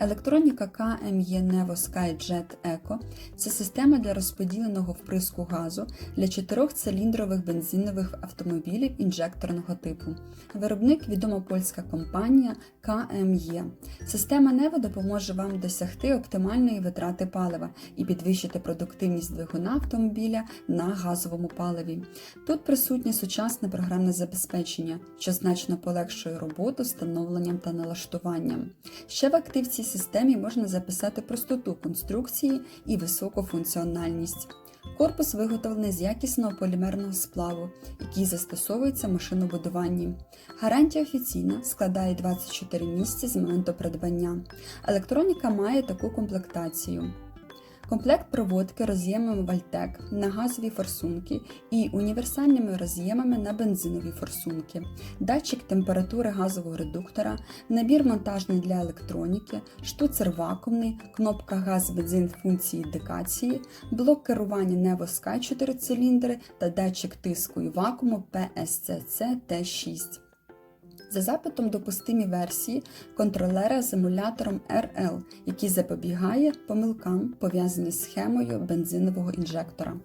Електроніка KME Nevo SkyJet Eco це система для розподіленого вприску газу для чотирьохциліндрових бензинових автомобілів інжекторного типу. Виробник відома польська компанія KME. Система Nevo допоможе вам досягти оптимальної витрати палива і підвищити продуктивність двигуна автомобіля на газовому паливі. Тут присутнє сучасне програмне забезпечення, що значно полегшує роботу встановленням та налаштуванням. Ще в актив цій системі можна записати простоту конструкції і високу функціональність. Корпус виготовлений з якісного полімерного сплаву, який застосовується в машинобудуванні. Гарантія офіційна складає 24 місяці з моменту придбання. Електроніка має таку комплектацію. Комплект проводки роз'ємами Вальтек на газові форсунки і універсальними роз'ємами на бензинові форсунки, датчик температури газового редуктора, набір монтажний для електроніки, штуцер вакуумний, кнопка газ-бензин функції індикації, блок керування Nevo Sky 4 циліндри та датчик тиску і вакууму PSCC T6. За запитом допустимі версії контролера з емулятором RL, який запобігає помилкам, пов'язаним з схемою бензинового інжектора.